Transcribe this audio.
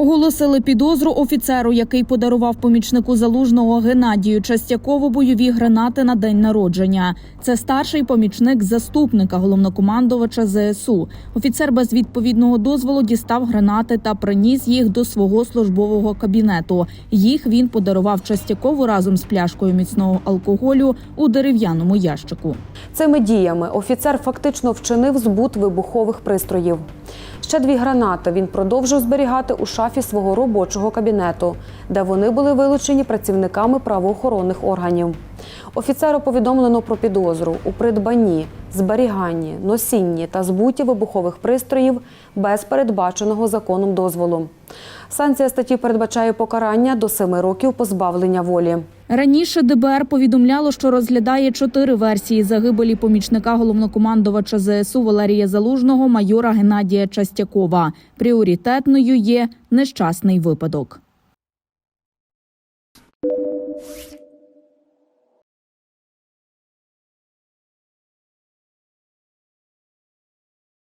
Оголосили підозру офіцеру, який подарував помічнику залужного Геннадію Частякову бойові гранати на день народження. Це старший помічник заступника головнокомандувача ЗСУ. Офіцер без відповідного дозволу дістав гранати та приніс їх до свого службового кабінету. Їх він подарував Частякову разом з пляшкою міцного алкоголю у дерев'яному ящику. Цими діями офіцер фактично вчинив збут вибухових пристроїв. Ще дві гранати він продовжив зберігати у шафі свого робочого кабінету, де вони були вилучені працівниками правоохоронних органів. Офіцеру повідомлено про підозру у придбанні, зберіганні, носінні та збуті вибухових пристроїв без передбаченого законом дозволу. Санкція статті передбачає покарання до семи років позбавлення волі. Раніше ДБР повідомляло, що розглядає чотири версії загибелі помічника головнокомандувача ЗСУ Валерія Залужного, майора Геннадія Частякова. Пріоритетною є нещасний випадок.